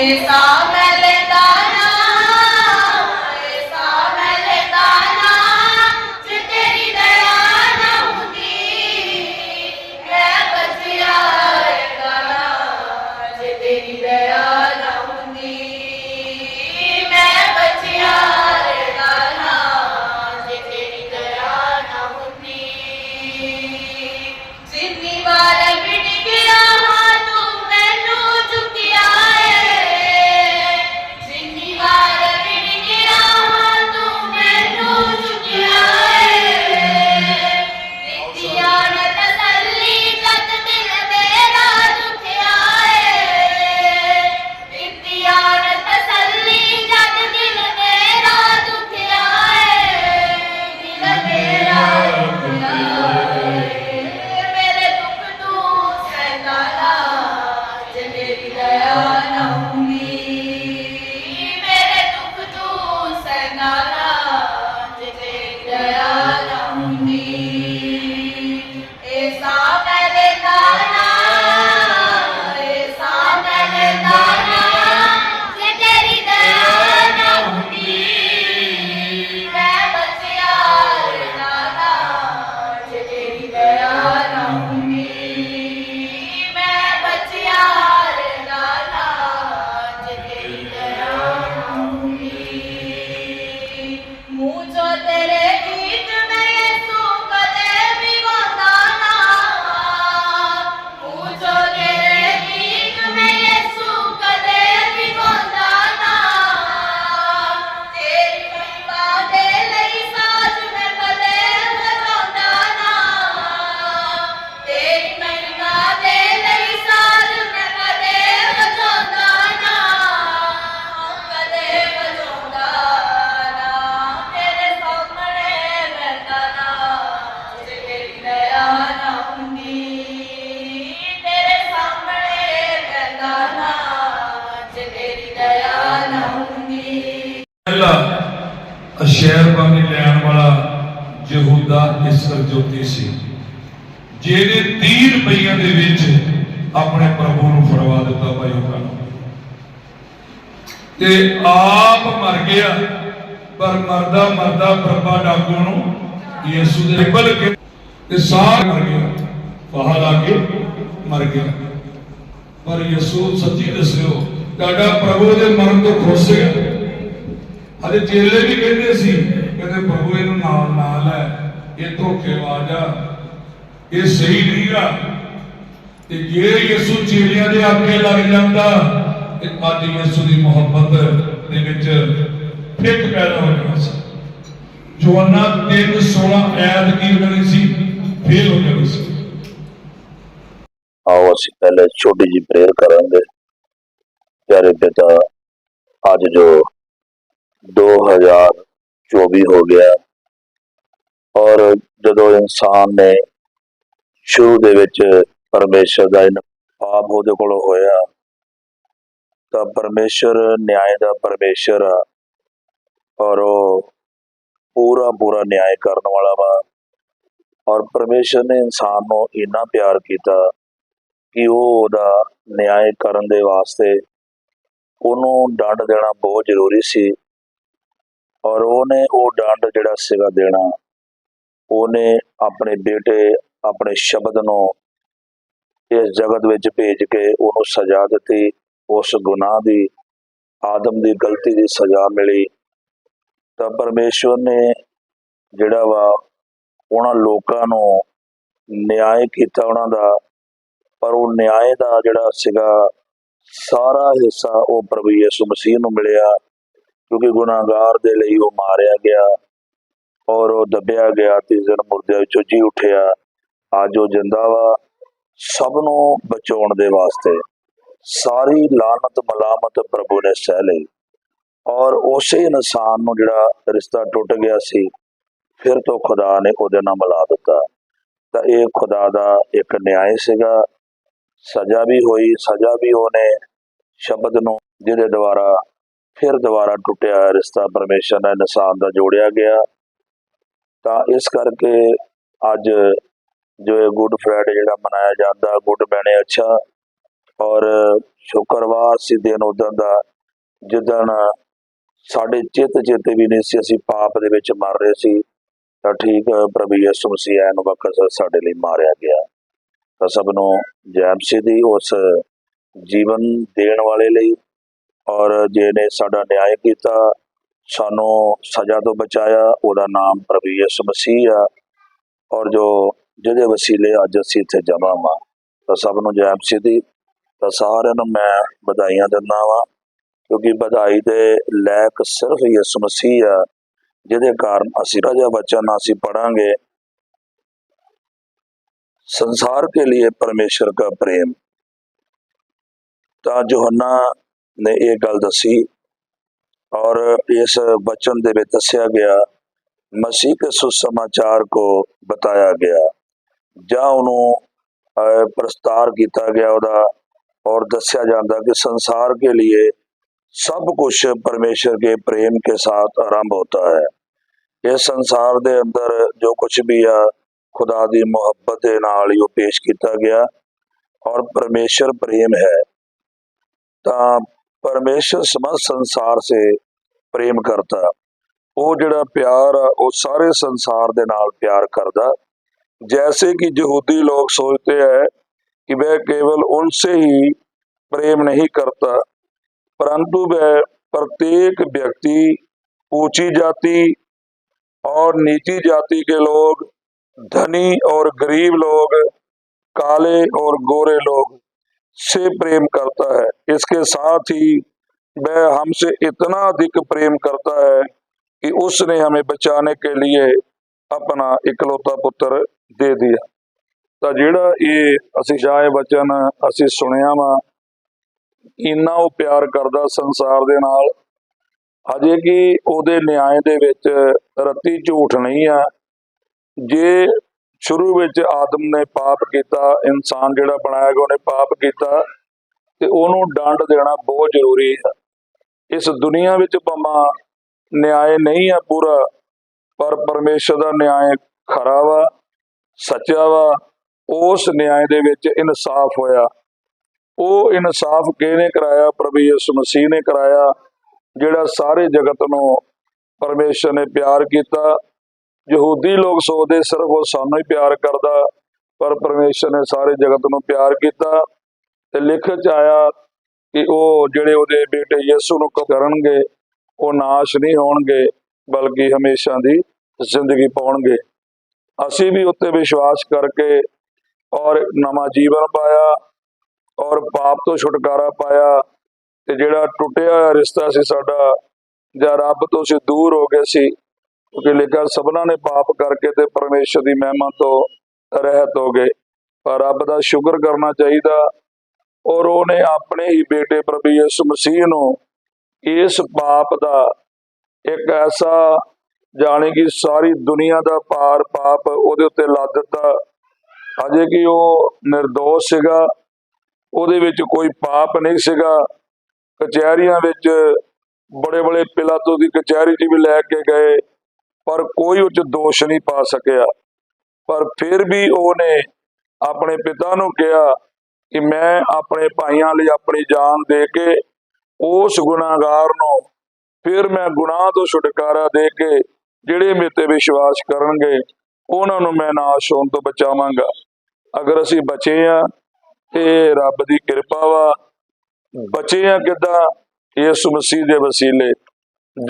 ਐਸਾ ਨੂੰ ਯਹੂਦਾ ਸੀ। ਜਿਹਨੇ 30 ਰੁਪਈਆਂ ਦੇ ਵਿੱਚ ਆਪਣੇ ਪ੍ਰਭੂ ਨੂੰ ਫੜਵਾ ਦਿੱਤਾ ਭਾਈ ਉਹਨਾਂ ਨੂੰ। ਤੇ ਆਪ ਮਰ ਗਿਆ, ਪਰ ਮਰਦਾ ਮਰਦਾ ਪ੍ਰਭਾ ਡਾਕੂ ਨੂੰ ਯਿਸੂ ਦੇ ਬਲ ਕੇ ਤੇ ਸਾਰ ਮਰ ਗਿਆ। ਫਹਾ ਲਾ ਕੇ ਮਰ ਗਿਆ। ਪਰ ਯਿਸੂ ਸੱਚੀ ਦੱਸਿਓ, ਤੁਹਾਡਾ ਪ੍ਰਭੂ ਦੇ ਮਰਨ ਤੋਂ ਖੁਸ਼ ਹੈ ਅਜੇ ਚੇਲੇ ਵੀ ਕਹਿੰਦੇ ਸੀ, ਕਹਿੰਦੇ ਪ੍ਰਭੂ ਇਹ ਧੋਖੇਬਾਜ਼ ਆ। ਇਹ ਸਹੀ ਨਹੀਂ ਆ। ਤੇ ਜੇ ਯਿਸੂ ਚੇਲਿਆਂ ਦੇ ਆਗੇ ਲੱਗ ਜਾਂਦਾ, ਤੇ ਅੱਜ ਯਿਸੂ ਦੀ ਮੁਹੱਬਤ ਦੇ ਵਿੱਚ ਫਿੱਕ ਪੈਦਾ ਹੋ ਜਾਣਾ ਸੀ। ਜਵਾਨਾ 3:16 ਐਤ ਕੀ ਹੋ ਸੀ, ਫੇਲ ਹੋ ਜਾਣੀ ਸੀ। ਆਓ ਅਸੀਂ ਪਹਿਲੇ ਛੋਟੀ ਜੀ ਪ੍ਰੇਅਰ ਕਰਾਂਗੇ। ਪਿਆਰੇ ਪਿਤਾ, ਅੱਜ ਜੋ 2024 ਹੋ ਗਿਆ ਔਰ ਜਦੋਂ ਇਨਸਾਨ ਨੇ ਸ਼ੁਰੂ ਦੇ ਵਿੱਚ ਪਰਮੇਸ਼ਰ ਦਾ ਇਨ ਪਾਪ ਉਹਦੇ ਕੋਲ ਹੋਇਆ, ਤਾਂ ਪਰਮੇਸ਼ਰ, ਨਿਆਂ ਦਾ ਪਰਮੇਸ਼ਰ ਆ। ਔਰ ਉਹ ਪੂਰਾ ਪੂਰਾ ਨਿਆਂ ਕਰਨ ਵਾਲਾ ਵਾ। ਔਰ ਪਰਮੇਸ਼ਰ ਨੇ ਇਨਸਾਨ ਨੂੰ ਇੰਨਾ ਪਿਆਰ ਕੀਤਾ ਕਿ ਉਹ ਉਹਦਾ ਨਿਆਂ ਕਰਨ ਦੇ ਵਾਸਤੇ ਉਹਨੂੰ ਡੰਡ ਦੇਣਾ ਬਹੁਤ ਜ਼ਰੂਰੀ ਸੀ। ਔਰ ਉਹਨੇ ਉਹ ਡੰਡ ਜਿਹੜਾ ਸੀਗਾ ਦੇਣਾ ਉਹਨੇ ਆਪਣੇ ਬੇਟੇ, ਆਪਣੇ ਸ਼ਬਦ ਨੂੰ ਇਸ ਜਗਤ ਵਿੱਚ ਭੇਜ ਕੇ ਉਹਨੂੰ ਸਜ਼ਾ ਦਿੱਤੀ। ਉਸ ਗੁਨਾਹ ਦੀ, ਆਦਮ ਦੀ ਗਲਤੀ ਦੀ ਸਜ਼ਾ ਮਿਲੀ। ਤਾਂ ਪਰਮੇਸ਼ਵਰ ਨੇ ਜਿਹੜਾ ਵਾ ਉਹਨਾਂ ਲੋਕਾਂ ਨੂੰ ਨਿਆਂ ਕੀਤਾ ਉਹਨਾਂ ਦਾ, ਪਰ ਉਹ ਨਿਆਂ ਦਾ ਜਿਹੜਾ ਸੀਗਾ, ਸਾਰਾ ਹਿੱਸਾ ਉਹ ਪ੍ਰਭੂ ਯਿਸੂ ਮਸੀਹ ਨੂੰ ਮਿਲਿਆ, ਕਿਉਂਕਿ ਗੁਨਾਹਗਾਰ ਦੇ ਲਈ ਉਹ ਮਾਰਿਆ ਗਿਆ। ਔਰ ਉਹ ਦੱਬਿਆ ਗਿਆ ਤੀਸਰੇ ਦਿਨ ਮੁਰਦਿਆਂ ਵਿੱਚੋਂ ਜੀ ਉੱਠਿਆ। ਅੱਜ ਉਹ ਜਿੰਦਾ ਵਾ, ਸਭ ਨੂੰ ਬਚਾਉਣ ਦੇ ਵਾਸਤੇ। ਸਾਰੀ ਲਾਨਤ ਮਲਾਮਤ ਪ੍ਰਭੂ ਨੇ ਸਹਿ ਲਈ। ਔਰ ਉਸੇ ਇਨਸਾਨ ਨੂੰ ਜਿਹੜਾ ਰਿਸ਼ਤਾ ਟੁੱਟ ਗਿਆ ਸੀ, ਫਿਰ ਤੋਂ ਖੁਦਾ ਨੇ ਉਹਦੇ ਨਾਲ ਮਿਲਾ ਦਿੱਤਾ। ਤਾਂ ਇਹ ਖੁਦਾ ਦਾ ਇੱਕ ਨਿਆਂ ਸੀਗਾ। ਸਜ਼ਾ ਵੀ ਹੋਈ, ਸਜ਼ਾ ਵੀ ਉਹਨੇ ਸ਼ਬਦ ਨੂੰ ਜਿਹਦੇ ਦੁਆਰਾ ਫਿਰ ਦੁਬਾਰਾ ਟੁੱਟਿਆ ਰਿਸ਼ਤਾ ਪਰਮੇਸ਼ਰ ਨਾਲ ਇਨਸਾਨ ਦਾ ਜੋੜਿਆ ਗਿਆ। ਤਾਂ ਇਸ ਕਰਕੇ ਅੱਜ ਜੋ ਗੁੱਡ ਫਰਾਈਡੇ ਜਿਹੜਾ ਮਨਾਇਆ ਜਾਂਦਾ, ਗੁੱਡ ਬਣੇ ਅੱਛਾ। ਔਰ ਸ਼ੁੱਕਰਵਾਰ ਸੀ ਦਿਨ ਉਦੋਂ ਦਾ, ਜਿੱਦਣ ਸਾਡੇ ਚਿੱਤ ਚੇਤੇ ਵੀ ਨਹੀਂ ਸੀ, ਅਸੀਂ ਪਾਪ ਦੇ ਵਿੱਚ ਮਰ ਰਹੇ ਸੀ, ਤਾਂ ਠੀਕ ਪ੍ਰਭੂ ਯਿਸੂ ਮਸੀਹ ਨੂੰ ਵਕਤ ਸਾਡੇ ਲਈ ਮਾਰਿਆ ਗਿਆ। ਤਾਂ ਸਭ ਨੂੰ ਜੈ ਮਸੀਹ ਦੀ ਉਸ ਜੀਵਨ ਦੇਣ ਵਾਲੇ ਲਈ, ਔਰ ਜਿਹਨੇ ਸਾਡਾ ਨਿਆਂ ਕੀਤਾ ਸਾਨੂੰ ਸਜ਼ਾ ਤੋਂ ਬਚਾਇਆ, ਉਹਦਾ ਨਾਮ ਪ੍ਰਭੂ ਯਿਸੂ ਮਸੀਹ ਆ। ਔਰ ਜੋ ਜਿਹਦੇ ਵਸੀਲੇ ਅੱਜ ਅਸੀਂ ਇੱਥੇ ਜਮਾ ਵਾਂ, ਤਾਂ ਸਭ ਨੂੰ ਜੈ ਮਸੀਹ ਦੀ, ਤਾਂ ਸਾਰਿਆਂ ਨੂੰ ਮੈਂ ਵਧਾਈਆਂ ਦਿੰਦਾ ਵਾਂ, ਕਿਉਂਕਿ ਵਧਾਈ ਦੇ ਲੈਕ ਸਿਰਫ ਯਿਸੂ ਮਸੀਹ ਆ, ਜਿਹਦੇ ਕਾਰਨ ਅਸੀਂ ਰਾਜਾ ਬਚਨ ਅਸੀਂ ਪੜਾਂਗੇ ਸੰਸਾਰ ਕੇ ਲਈ ਪਰਮੇਸ਼ਰ ਦਾ ਪ੍ਰੇਮ। ਤਾਂ ਜੋਹਨਾ ਨੇ ਇਹ ਗੱਲ ਦੱਸੀ ਔਰ ਇਸ ਵਚਨ ਦੇ ਵਿੱਚ ਦੱਸਿਆ ਗਿਆ ਮਸੀਹ ਕੇ ਸੁਸਮਾਚਾਰ को बताया गया ਜਾਂ ਉਹਨੂੰ ਅਹ, ਪ੍ਰਸਤਾਰ ਕੀਤਾ ਗਿਆ ਉਹਦਾ और ਦੱਸਿਆ ਜਾਂਦਾ कि संसार के लिए सब कुछ परमेश्वर के प्रेम के साथ आरंभ होता है ਇਸ ਸੰਸਾਰ ਦੇ ਅੰਦਰ ਜੋ ਕੁਝ ਵੀ ਆ ਖੁਦਾ ਦੀ ਮੁਹੱਬਤ ਦੇ ਨਾਲ ਹੀ ਉਹ ਪੇਸ਼ ਕੀਤਾ ਗਿਆ ਔਰ ਪਰਮੇਸ਼ਰ ਪ੍ਰੇਮ ਹੈ ਤਾਂ ਪਰਮੇਸ਼ਰ ਸਮस्त ਸੰਸਾਰ ਸੇ ਪ੍ਰੇਮ ਕਰਤਾ ਉਹ ਜਿਹੜਾ ਪਿਆਰ ਆ ਉਹ ਸਾਰੇ ਸੰਸਾਰ ਦੇ ਨਾਲ ਪਿਆਰ ਕਰਦਾ जैसे कि यहूदी लोग सोचते हैं कि वह केवल उनसे ही प्रेम नहीं करता परंतु वह प्रत्येक व्यक्ति ऊंची जाति और नीची जाति के लोग धनी और गरीब लोग काले और गोरे लोग से प्रेम करता है इसके साथ ही वह हमसे इतना अधिक प्रेम करता है कि उसने हमें बचाने के लिए ਆਪਣਾ ਇਕਲੌਤਾ ਪੁੱਤਰ ਦੇ ਦਿਆ ਤਾਂ ਜਿਹੜਾ ਇਹ ਅਸੀਂ ਜਾਏ ਵਚਨ ਅਸੀਂ ਸੁਣਿਆ ਵਾ ਇੰਨਾ ਉਹ ਪਿਆਰ ਕਰਦਾ ਸੰਸਾਰ ਦੇ ਨਾਲ ਅਜੇ ਕਿ ਉਹਦੇ ਨਿਆਂ ਦੇ ਵਿੱਚ ਰੱਤੀ ਝੂਠ ਨਹੀਂ ਆ ਜੇ ਸ਼ੁਰੂ ਵਿੱਚ ਆਦਮ ਨੇ ਪਾਪ ਕੀਤਾ, ਇਨਸਾਨ ਜਿਹੜਾ ਬਣਾਇਆ ਗਿਆ ਉਹਨੇ ਪਾਪ ਕੀਤਾ ਤੇ ਉਹਨੂੰ ਡੰਡ ਦੇਣਾ ਬਹੁਤ ਜ਼ਰੂਰੀ ਹੈ। ਇਸ ਦੁਨੀਆ ਵਿੱਚ ਭਾਵੇਂ ਨਿਆਂ ਨਹੀਂ ਆ ਪੂਰਾ, ਪਰ ਪਰਮੇਸ਼ਰ ਦਾ ਨਿਆਂ ਖਰਾ ਵਾ, ਸੱਚਾ ਵਾ, ਉਸ ਨਿਆਂ ਦੇ ਵਿੱਚ ਇਨਸਾਫ ਹੋਇਆ। ਉਹ ਇਨਸਾਫ ਕਿਹਨੇ ਕਰਾਇਆ? ਪ੍ਰਭੂ ਯਿਸੂ ਮਸੀਹ ਨੇ ਕਰਾਇਆ, ਜਿਹੜਾ ਸਾਰੇ ਜਗਤ ਨੂੰ ਪਰਮੇਸ਼ਰ ਨੇ ਪਿਆਰ ਕੀਤਾ ਯਹੂਦੀ ਲੋਕ ਸੋਚਦੇ ਸਿਰਫ ਉਹ ਸਾਨੂੰ ਹੀ ਪਿਆਰ ਕਰਦਾ, ਪਰ ਪਰਮੇਸ਼ਰ ਨੇ ਸਾਰੇ ਜਗਤ ਨੂੰ ਪਿਆਰ ਕੀਤਾ ਤੇ ਲਿਖਤ ਚ ਆਇਆ ਕਿ ਉਹ ਜਿਹੜੇ ਉਹਦੇ ਬੇਟੇ ਯਿਸੂ ਨੂੰ ਕਰਨਗੇ, ਉਹ ਨਾਸ਼ ਨਹੀਂ ਹੋਣਗੇ, ਬਲਕਿ ਹਮੇਸ਼ਾ ਦੀ ਜ਼ਿੰਦਗੀ ਪਾਉਣਗੇ। ਅਸੀਂ ਵੀ ਉੱਤੇ ਵਿਸ਼ਵਾਸ ਕਰਕੇ ਔਰ ਨਵਾਂ ਜੀਵਨ ਪਾਇਆ ਔਰ ਪਾਪ ਤੋਂ ਛੁਟਕਾਰਾ ਪਾਇਆ ਤੇ ਜਿਹੜਾ ਟੁੱਟਿਆ ਹੋਇਆ ਰਿਸ਼ਤਾ ਸੀ ਸਾਡਾ ਜਾਂ ਰੱਬ ਤੋਂ ਅਸੀਂ ਦੂਰ ਹੋ ਗਏ ਸੀ ਕਿਉਂਕਿ ਲਿਖਿਆ ਸਭਨਾਂ ਨੇ ਪਾਪ ਕਰਕੇ ਤੇ ਪਰਮੇਸ਼ਰ ਦੀ ਮਹਿਮਾ ਤੋਂ ਰਹਿਤ ਹੋ ਗਏ। ਪਰ ਰੱਬ ਦਾ ਸ਼ੁਕਰ ਕਰਨਾ ਚਾਹੀਦਾ ਔਰ ਉਹਨੇ ਆਪਣੇ ਹੀ ਬੇਟੇ ਪ੍ਰਭੂ ਯਿਸੂ ਮਸੀਹ ਨੂੰ ਇਸ ਪਾਪ ਦਾ ਇੱਕ ਐਸਾ ਜਾਣੇ ਕਿ ਸਾਰੀ ਦੁਨੀਆ ਦਾ ਭਾਰ ਪਾਪ ਉਹਦੇ ਉੱਤੇ ਲੱਦ ਦਿੱਤਾ। ਅਜੇ ਕਿ ਉਹ નિર્ਦੋਸ਼ ਸੀਗਾ, ਉਹਦੇ ਵਿੱਚ ਕੋਈ ਪਾਪ ਨਹੀਂ ਸੀਗਾ। ਕਚਹਿਰੀਆਂ ਵਿੱਚ ਬੜੇ ਬੜੇ ਪਿਲਾਤੋ ਦੀ ਕਚਹਿਰੀ 'ਚ ਵੀ ਲੈ ਕੇ ਗਏ। ਪਰ ਕੋਈ ਉਹ 'ਚ ਦੋਸ਼ ਨਹੀਂ ਪਾ ਸਕਿਆ। ਪਰ ਫਿਰ ਵੀ ਉਹਨੇ ਆਪਣੇ ਪਿਤਾ ਨੂੰ ਕਿਹਾ ਕਿ ਮੈਂ ਆਪਣੇ ਭਾਈਆਂ ਲਈ ਆਪਣੀ ਜਾਨ ਦੇ ਕੇ ਉਸ ਗੁਨਾਹਗਾਰ ਨੂੰ ਫਿਰ ਮੈਂ ਗੁਨਾਹ ਤੋਂ ਛੁਟਕਾਰਾ ਦੇ ਕੇ ਜਿਹੜੇ ਮੇਰੇ ਤੇ ਵਿਸ਼ਵਾਸ ਕਰਨਗੇ, ਉਹਨਾਂ ਨੂੰ ਮੈਂ ਨਾਸ਼ ਹੋਣ ਤੋਂ ਬਚਾਵਾਂਗਾ। ਅਗਰ ਅਸੀਂ ਬਚੇ ਆ ਇਹ ਰੱਬ ਦੀ ਕਿਰਪਾ ਵਾ। ਬਚੇ ਆ ਕਿੱਦਾਂ? ਯਿਸੂ ਮਸੀਹ ਦੇ ਵਸੀਲੇ,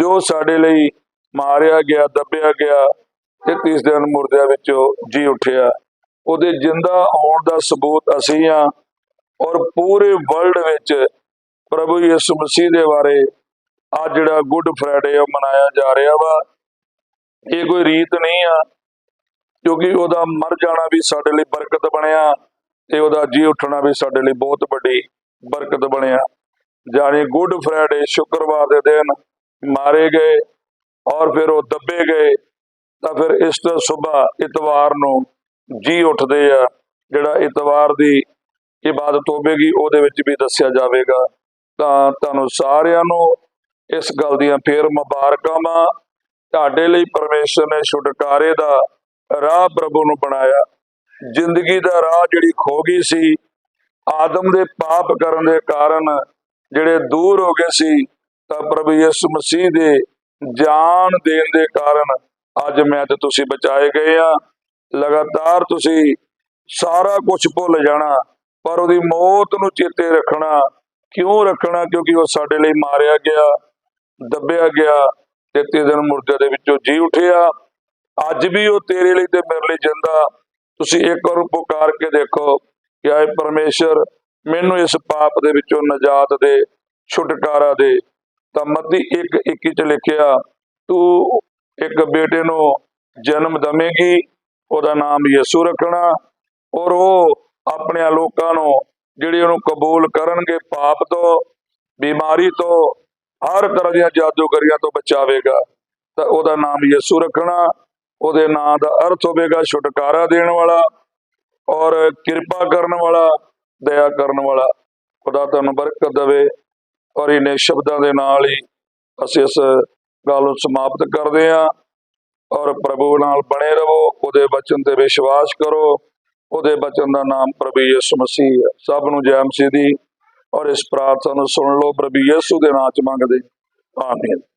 ਜੋ ਸਾਡੇ ਲਈ ਮਾਰਿਆ ਗਿਆ, ਦੱਬਿਆ ਗਿਆ ਤੇ ਤੀਸ ਦਿਨ ਮੁਰਦਿਆਂ ਵਿੱਚੋਂ ਜੀ ਉੱਠਿਆ। ਉਹਦੇ ਜਿੰਦਾ ਆਉਣ ਦਾ ਸਬੂਤ ਅਸੀਂ ਆ ਔਰ ਪੂਰੇ ਵਰਲਡ ਵਿੱਚ ਪ੍ਰਭੂ ਯਿਸੂ ਮਸੀਹ ਦੇ ਬਾਰੇ ਆ ਜਿਹੜਾ ਗੁੱਡ ਫਰਾਈਡੇ ਆ ਮਨਾਇਆ ਜਾ ਰਿਹਾ ਵਾ। ਇਹ ਕੋਈ ਰੀਤ ਨਹੀਂ ਆ, ਕਿਉਂਕਿ ਉਹਦਾ ਮਰ ਜਾਣਾ ਵੀ ਸਾਡੇ ਲਈ ਬਰਕਤ ਬਣਿਆ ਤੇ ਉਹਦਾ ਜੀ ਉੱਠਣਾ ਵੀ ਸਾਡੇ ਲਈ ਬਹੁਤ ਵੱਡੀ ਬਰਕਤ ਬਣਿਆ। ਜਾਣੀ ਗੁੱਡ ਫਰਾਈਡੇ ਸ਼ੁੱਕਰਵਾਰ ਦੇ ਦਿਨ ਮਾਰੇ ਗਏ ਔਰ ਫਿਰ ਉਹ ਦੱਬੇ ਗਏ, ਤਾਂ ਫਿਰ ਇਸ ਤੋਂ ਸਵੇਰ ਇਤਵਾਰ ਨੂੰ ਜੀ ਉੱਠਦੇ ਆ, ਜਿਹੜਾ ਇਤਵਾਰ ਦੀ ਇਬਾਦਤ ਹੋਵੇਗੀ, ਉਹਦੇ ਵਿੱਚ ਵੀ ਦੱਸਿਆ ਜਾਵੇਗਾ। ਤਾਂ ਤੁਹਾਨੂੰ ਸਾਰਿਆਂ ਨੂੰ ਇਸ ਗੱਲ ਦੀਆਂ ਫੇਰ ਮੁਬਾਰਕਾਂ। ਵਾ ਤੁਹਾਡੇ ਲਈ ਪਰਮੇਸ਼ਰ ਨੇ ਛੁਟਕਾਰੇ ਦਾ ਰਾਹ ਪ੍ਰਭੂ ਨੂੰ ਬਣਾਇਆ। ਜ਼ਿੰਦਗੀ ਦਾ ਰਾਹ ਜਿਹੜੀ ਖੋ ਗਈ ਸੀ, ਆਦਮ ਦੇ ਪਾਪ ਕਰਨ ਦੇ ਕਾਰਨ ਜਿਹੜੇ ਦੂਰ ਹੋ ਗਏ ਸੀ, ਤਾਂ ਪ੍ਰਭੂ ਯਿਸੂ ਮਸੀਹ ਦੇ ਜਾਨ ਦੇਣ ਦੇ ਕਾਰਨ ਅੱਜ ਮੈਂ ਤੇ ਤੁਸੀਂ ਬਚਾਏ ਗਏ ਆ। ਲਗਾਤਾਰ ਤੁਸੀਂ ਸਾਰਾ ਕੁਝ ਭੁੱਲ ਜਾਣਾ, ਪਰ ਉਹਦੀ ਮੌਤ ਨੂੰ ਚੇਤੇ ਰੱਖਣਾ, ਕਿਉਂ ਰੱਖਣਾ? ਕਿਉਂਕਿ ਉਹ ਸਾਡੇ ਲਈ ਮਾਰਿਆ ਗਿਆ, ਦੱਬਿਆ ਗਿਆ ਤੇ ਤੀਜੇ ਦਿਨ ਮੁਰਦੇ ਦੇ ਵਿੱਚੋਂ ਜੀ ਉਠਿਆ। ਅੱਜ ਵੀ ਉਹ ਤੇਰੇ ਲਈ ਤੇ ਮੇਰੇ ਲਈ ਜਿੰਦਾ। ਤੁਸੀਂ ਇੱਕ ਵਾਰ ਪੁਕਾਰ ਕੇ ਦੇਖੋ ਕਿ ਆਏ ਪਰਮੇਸ਼ਰ ਮੈਨੂੰ ਇਸ ਪਾਪ ਦੇ ਵਿੱਚੋਂ ਨਜਾਤ ਦੇ, ਛੁਟਕਾਰਾ ਦੇ। ਤਾਂ ਮੱਤੀ 1:21 ਚ ਲਿਖਿਆ, ਤੂੰ ਇੱਕ ਬੇਟੇ ਨੂੰ ਜਨਮ ਦਵੇਂਗੀ, ਉਹਦਾ ਨਾਮ ਯਿਸੂ ਰੱਖਣਾ ਔਰ ਉਹ ਆਪਣੇ ਲੋਕਾਂ ਨੂੰ ਜਿਹੜੇ ਉਹਨੂੰ ਕਬੂਲ ਕਰਨਗੇ ਪਾਪ ਤੋਂ, ਬਿਮਾਰੀ ਤੋਂ, ਹਰ ਤਰ੍ਹਾਂ ਦੀਆਂ ਜਾਦੂਗਰੀਆਂ ਤੋਂ ਬਚਾਵੇਗਾ। ਤਾਂ ਉਹਦਾ ਨਾਮ ਯਿਸੂ ਰੱਖਣਾ, ਉਹਦੇ ਨਾਂ ਦਾ ਅਰਥ ਹੋਵੇਗਾ ਛੁਟਕਾਰਾ ਦੇਣ ਵਾਲਾ ਔਰ ਕਿਰਪਾ ਕਰਨ ਵਾਲਾ, ਦਇਆ ਕਰਨ ਵਾਲਾ। ਖੁਦਾ ਤੁਹਾਨੂੰ ਬਰਕਤ ਦੇਵੇ। ਔਰ ਇਹਨੇ ਸ਼ਬਦਾਂ ਦੇ ਨਾਲ ਹੀ ਅਸੀਂ ਇਸ ਗੱਲ ਨੂੰ ਸਮਾਪਤ ਕਰਦੇ ਹਾਂ। ਔਰ ਪ੍ਰਭੂ ਨਾਲ ਬਣੇ ਰਹੋ, ਉਹਦੇ ਬਚਨ ਤੇ ਵਿਸ਼ਵਾਸ ਕਰੋ। ਉਹਦੇ ਬਚਨ ਦਾ ਨਾਮ ਪ੍ਰਭੂ ਯਿਸੂ ਮਸੀਹ ਹੈ। ਸਭ ਨੂੰ ਜੈ ਮਸੀਹ ਦੀ। ਔਰ ਇਸ ਪ੍ਰਾਰਥਨਾ ਨੂੰ ਸੁਣ ਲਓ, ਪ੍ਰਭੂ ਯਿਸੂ ਦੇ ਨਾਮ ਚ ਮੰਗਦੇ ਆਮੀਨ।